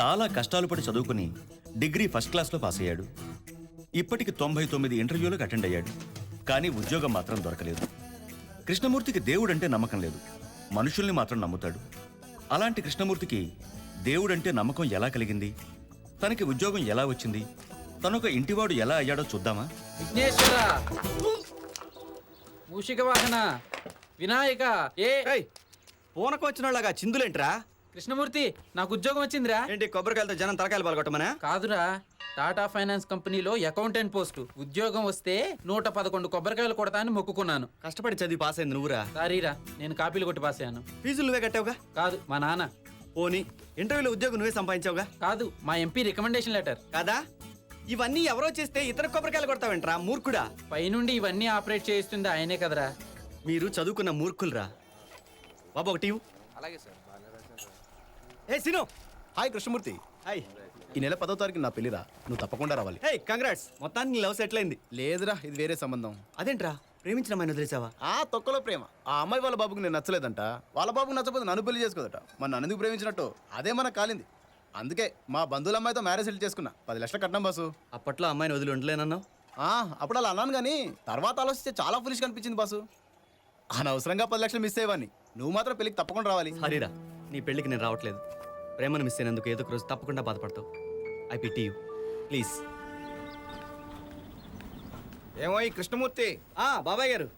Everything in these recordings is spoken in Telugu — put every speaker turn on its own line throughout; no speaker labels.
చాలా కష్టాలు పడి చదువుకుని డిగ్రీ ఫస్ట్ క్లాస్లో పాస్ అయ్యాడు. ఇప్పటికి తొంభై తొమ్మిది ఇంటర్వ్యూలకు అటెండ్ అయ్యాడు. కానీ ఉద్యోగం మాత్రం దొరకలేదు. కృష్ణమూర్తికి దేవుడంటే నమ్మకం లేదు. మనుషుల్ని మాత్రం నమ్ముతాడు. అలాంటి కృష్ణమూర్తికి దేవుడంటే నమ్మకం ఎలా కలిగింది? తనకి ఉద్యోగం ఎలా వచ్చింది? తనొక ఇంటివాడు ఎలా అయ్యాడో చూద్దామా?
విఘ్నేశ్వర! మూషిక వాహన! వినాయక! ఏ!
పూనకం వచ్చిన వాళ్ళగా చిందులేంట్రా?
కృష్ణమూర్తి నాకు ఉద్యోగం వచ్చిందిరా.
ఏంటి కొబ్బరికాయలతో జనం తలకాయలు పాల్గొట్టమనా?
కాదురా టాటా ఫైనాన్స్ కంపెనీలో అకౌంటెంట్ పోస్టు. ఉద్యోగం వస్తే నూట పదకొండు కొబ్బరికాయలు కొడతా అని మొక్కుకున్నాను.
కష్టపడి చదివి పాస్ అయింది నువ్వురా.
సారీరా నేను కాపీలు కొట్టి పాస్ అయ్యాను.
ఫీజులు నువ్వే కట్టావుగా?
కాదు మా నాన్న.
పోనీ ఇంటర్వ్యూలో ఉద్యోగం నువ్వే సంపాదించావుగా?
కాదు మా ఎంపీ రికమెండేషన్ లెటర్.
కాదా? ఇవన్నీ ఎవరో చేస్తే ఇతర కొబ్బరికాయలు కొడతావేంట్రా మూర్ఖుడా?
పైనుండి ఇవన్నీ ఆపరేట్ చేయిస్తుంది ఆయనే కదరా.
మీరు చదువుకున్న మూర్ఖులరా. బాబు ఒకటి.
అలాగే సార్.
ఏ సిను.
హాయ్ కృష్ణమూర్తి.
హాయ్.
ఈ నెల పదో తారీఖు నా పెళ్ళిరా నువ్వు తప్పకుండా రావాలి.
Hey congrats. మొత్తానికి లవ్ సెటిల్ అయింది.
లేదురా ఇది వేరే సంబంధం.
అదేంట్రా? ప్రేమించిన అమ్మాయిని వదిలేసావా?
ఆ తొక్కలో ప్రేమ. ఆ అమ్మాయి వాళ్ళ బాబుకి నేను నచ్చలేదంట. వాళ్ళ బాబుకి నచ్చకపోతే నన్ను పెళ్ళి చేసుకోదట. మరి నన్ను ప్రేమించినట్టు? అదే మనకు కాలింది. అందుకే మా బంధువుల అమ్మాయితో మ్యారేజ్ సెటిల్ చేసుకున్నా. పది లక్షల కట్నం బాసు.
అప్పట్లో అమ్మాయిని వదిలి ఉండలేనన్నావు?
ఆ, అప్పుడు అలా అన్నాను కానీ తర్వాత ఆలోచిస్తే చాలా ఫులిష్ కనిపించింది బాసు. అనవసరంగా పది లక్షలు మిస్ అయ్యేవాడిని. నువ్వు మాత్రం పెళ్ళికి తప్పకుండా రావాలి.
సారీరా. నీ పెళ్ళికి నేను రావట్లేదు. ప్రేమను మిస్ అయినందుకు ఏదో ఒక రోజు తప్పకుండా బాధపడతావు. I pity you. ప్లీజ్.
ఏమో ఈ కృష్ణమూర్తి.
ఆ బాబాయ్ గారు.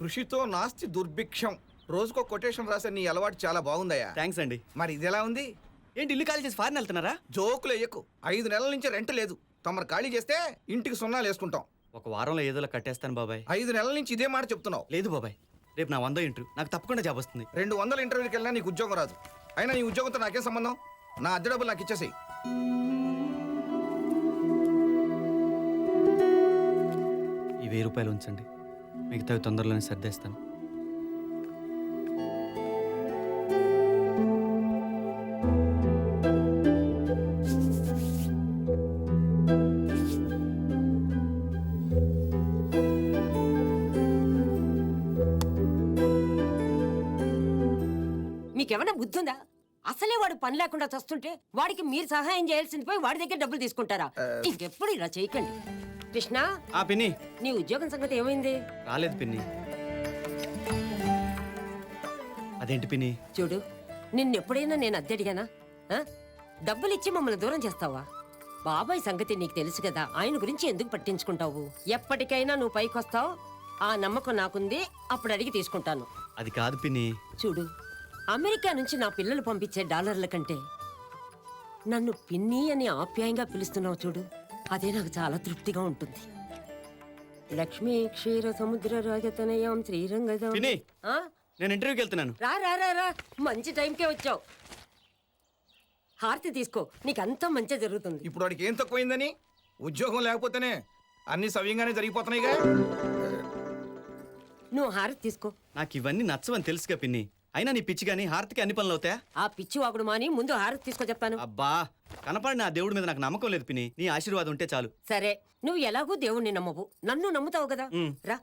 కృషితో నాస్తి దుర్భిక్షం. రోజుకో కొటేషన్ రాసే నీ అలవాటు చాలా బాగుందయ్యా.
థ్యాంక్స్ అండి.
మరి ఇది ఎలా ఉంది?
ఏంటి ఇల్లు ఖాళీ చేసి ఫారిన్ వెళ్తున్నారా?
జోకులు ఎయ్యకు ఐదు నెలల నుంచి రెంట్ లేదు. తమరు ఖాళీ చేస్తే ఇంటికి సున్నాలు వేసుకుంటాం.
ఒక వారంలో ఏదోలా కట్టేస్తాను బాబాయ్.
ఐదు నెలల నుంచి ఇదే మాట చెప్తున్నావు.
లేదు బాబాయ్. రేపు నా వంద ఇంటర్వ్యూ. నాకు తప్పకుండా జాబ్ వస్తుంది.
రెండు వందల ఇంటర్వ్యూకి వెళ్ళినా నీకు ఉద్యోగం రాదు. అయినా నీ ఉద్యోగంతో నాకేం సంబంధం? నా అద్దె డబ్బులు నాకు ఇచ్చేసేయి.
ఈ వెయ్యి రూపాయలు ఉంచండి. మిగతావి తొందరలోనే సర్దేస్తాను.
మీకేమైనా బుద్ధి ఉందా అసలే వాడు పని లేకుండా చస్తుంటే వాడికి మీరు సహాయం చేయాల్సింది పోయి వాడి దగ్గర డబ్బులు తీసుకుంటారా? ఇంకెప్పుడు ఇలా చేయకండి. కృష్ణ
ఆ పిన్ని.
నీ ఉద్యోగం సంగతి ఏమైంది?
రాలేదు పిన్ని. అదేంటి పిన్ని?
చూడు నిన్నెప్పుడైనా నేను అద్దె అడిగానా? ఆ? డబ్బులు ఇచ్చి మమ్మల్ని దూరం చేస్తావా? బాబాయ్ సంగతి నీకు తెలుసు కదా ఆయన గురించి ఎందుకు పట్టించుకుంటావు? ఎప్పటికైనా నువ్వు పైకొస్తావు ఆ నమ్మకం నాకుంది అప్పుడు అడిగి తీసుకుంటాను.
అది కాదు పిన్ని.
చూడు అమెరికా నుంచి నా పిల్లలు పంపించే డాలర్ల కంటే నన్ను పిన్ని అని ఆప్యాయంగా పిలుస్తున్నావు చూడు అదే నాకు చాలా తృప్తిగా ఉంటుంది. లక్ష్మీ క్షీర సముద్ర రాజతనయం శ్రీరంగం
పిన్ని
ఆ?
నేను ఇంటర్వ్యూకి వెళ్తున్నాను.
రా రా రా రా. మంచి టైంకే వచ్చావు. హారతి తీసుకో నీకంతా మంచి జరుగుతుంది.
ఇప్పుడు వాడికి ఏం తక్కువైందని? ఉద్యోగం లేకపోతేనే అన్ని సవ్యంగానే జరిగిపోతున్నాయిగా.
నువ్వు హారతి తీసుకో.
నాకు ఇవన్నీ నచ్చవని తెలుసుగా పిన్ని. అయినా నీ పిచ్చి కానీ హారతికి అన్ని పనులు అవుతాయా?
ఆ పిచ్చి వాగుడు మాని ముందు హారతి తీసుకో చెప్తాను
అబ్బా కనపడిన ఆ దేవుడి మీద నాకు నమ్మకం లేదు పిన్ని. నీ ఆశీర్వాదం ఉంటే చాలు.
సరే నువ్వు ఎలాగూ దేవుణ్ణి నమ్మవు. నన్ను నమ్ముతావు కదా. రా.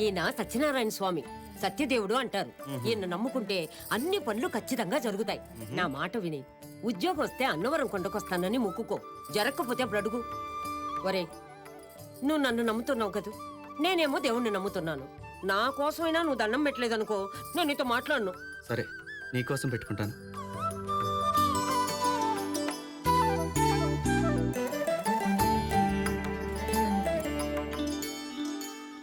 ఈయన సత్యనారాయణ స్వామి సత్యదేవుడు అంటారు. ఈయన నమ్ముకుంటే అన్ని పనులు ఖచ్చితంగా జరుగుతాయి. నా మాట విని. ఉద్యోగం వస్తే అన్నవరం కొండకొస్తానని మొక్కుకో. జరగకపోతే అప్పుడు అడుగు. ఒరే నువ్వు నన్ను నమ్ముతున్నావు కదూ? నేనేమో దేవుణ్ణి నమ్ముతున్నాను. నా కోసమైనా నువ్వు దండం పెట్టలేదనుకో నేను నీతో మాట్లాడను.
సరే నీకోసం పెట్టుకుంటాను.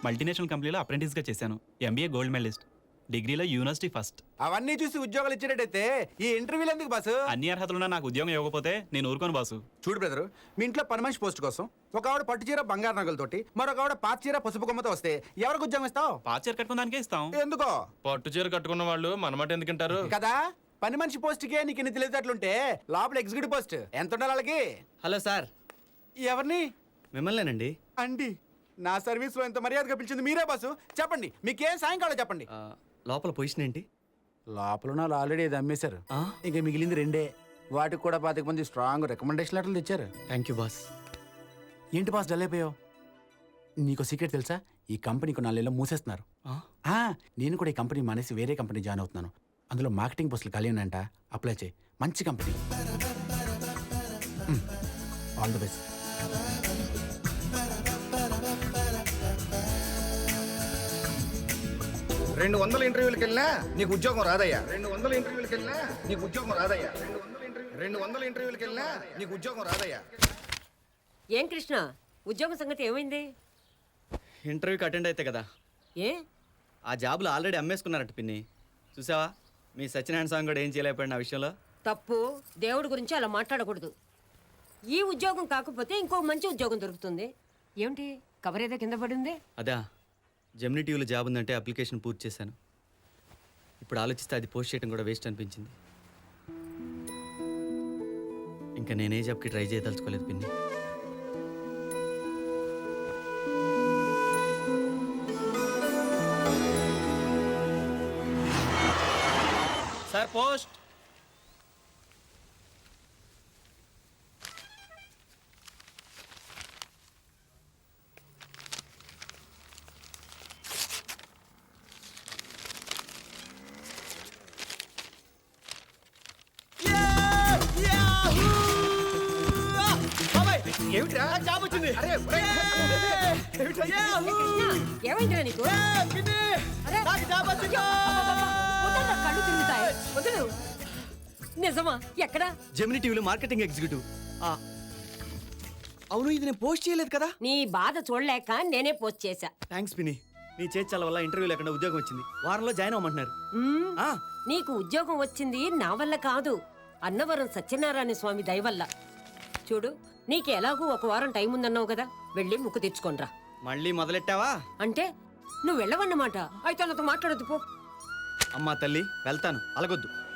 మల్టీనేషనల్ కంపెనీలో అప్రెంటిస్గా చేశాను. ఎంబీఏ గోల్డ్ మెడలిస్ట్ డిగ్రీలో యూనివర్సిటీ ఫస్ట్.
అవన్నీ చూసి ఉద్యోగాలు ఇచ్చేటట్టయితే ఈ ఇంటర్వ్యూలు ఎందుకు బాసు?
అన్ని అర్హతలున్నా నాకు ఉద్యోగం ఇవ్వకపోతే నేను ఊరుకోను బాసు.
చూడు బ్రదరు మీ ఇంట్లో పని మనిషి పోస్ట్ కోసం ఒక ఆవిడ పట్టు చీర బంగారు నగలతోటి మరొక ఆవిడ పాత చీర పసుపు కొమ్మతో వస్తే ఎవరికి ఉద్యోగం ఇస్తావు?
పాచర్ కట్టుకున్న దానికే ఇస్తాం.
ఎందుకో?
పట్టు చీర కట్టుకున్న వాళ్ళు మనమాట ఎందుకుంటారు
కదా? పని మనిషి పోస్ట్కి నీకు ఇన్ని తెలియదట్లుంటే లోపల ఎగ్జిక్యూటివ్ పోస్ట్ ఎంత ఉండాలి వాళ్ళకి?
Hello sir.
ఎవరిని?
మిమ్మల్నేనండి?
అండి నా సర్వీస్లో ఎంత మర్యాదగా పిలిచింది మీరే బాసు. చెప్పండి మీకేం సాయం కావాలో చెప్పండి?
ఆ, లోపల పొజిషన్ ఏంటి?
లోపల వాళ్ళు ఆల్రెడీ ఇది అమ్మేశారు.
ఆ?
ఇక మిగిలింది రెండే. వాటికి కూడా పాతిక మంది స్ట్రాంగ్ రికమెండేషన్ లెటర్లు తెచ్చారు.
థ్యాంక్ యూ బాస్
ఏంటి బాస్ డల్ అయిపోయావు? నీకు సీక్రెట్ తెలుసా? ఈ కంపెనీకి నాలుగేళ్ళు మూసేస్తున్నారు.
ఆ?
ఆ, నేను కూడా ఈ కంపెనీ మానేసి వేరే కంపెనీ జాయిన్ అవుతున్నాను. అందులో మార్కెటింగ్ పోస్టులు ఖాళీ ఉన్నాయంట. అప్లై చేయి. మంచి కంపెనీ ఆల్ ది బెస్ట్
రెండు వందల ఇంటర్వ్యూలకు వెళ్ళినా నీకు ఉద్యోగం రాదయ్యా. రెండు వందల ఇంటర్వ్యూలకు వెళ్ళినా నీకు ఉద్యోగం రాదయ్యా. రెండు వందల ఇంటర్వ్యూ రెండు వందల ఇంటర్వ్యూలకు వెళ్ళినా నీకు ఉద్యోగం రాదయ్యా.
ఏం కృష్ణ? ఉద్యోగం సంగతి ఏమైంది?
ఇంటర్వ్యూకి అటెండ్ అయితే కదా.
ఏ?
ఆ జాబులు ఆల్రెడీ అమ్మేసుకున్నారట పిన్ని. చూసావా? మీ సత్యనారాయణ స్వామి కూడా ఏం చేయలేకపోయాడు ఆ విషయంలో?
తప్పు. దేవుడి గురించి అలా మాట్లాడకూడదు. ఈ ఉద్యోగం కాకపోతే ఇంకో మంచి ఉద్యోగం దొరుకుతుంది. ఏమిటి? కవర్ ఏదో కింద పడింది?
అదా. జెమినీ టీవీలో జాబ్ ఉందంటే అప్లికేషన్ పూర్తి చేశాను. ఇప్పుడు ఆలోచిస్తే అది పోస్ట్ చేయడం కూడా వేస్ట్ అనిపించింది. ఇంకా నేనే జాబ్కి ట్రై చేయదలుచుకోలేదు పిన్ని. Sir post.
ఏమిట్రా జాబ్ వచ్చింది అరే
కృష్ణ ఏమైందిరా నీకు అరే, అయ్యో, అబ్బబ్బబ్బ, వదలరా, కళ్ళు తిరుగుతాయి వదలు నిజమా ఎక్కడా
జెమినీ టీవీలో మార్కెటింగ్ ఎగ్జిక్యూటివ్. అవును ఇది నేను పోస్ట్ చేయలేదు కదా?
నీ బాధ చూడలేక నేనే పోస్ట్ చేశా.
థ్యాంక్స్ పిని నీ చేర్చాల వల్ల ఇంటర్వ్యూ లేకుండా ఉద్యోగం వచ్చింది. వారంలో జాయిన్ అవ్వమంటున్నారు.
నీకు ఉద్యోగం వచ్చింది నా వల్ల కాదు. అన్నవరం సత్యనారాయణ స్వామి దయ వల్ల. చూడు నీకు ఎలాగూ ఒక వారం టైం ఉందన్నావు కదా వెళ్ళి ముక్కు తెచ్చుకోనరా.
మళ్ళీ మొదలెట్టావా?
అంటే నువ్వు వెళ్ళవన్నమాట. అయితే నాతో మాట్లాడద్దు పో.
అమ్మా తల్లి వెళ్తాను అలగొద్దు.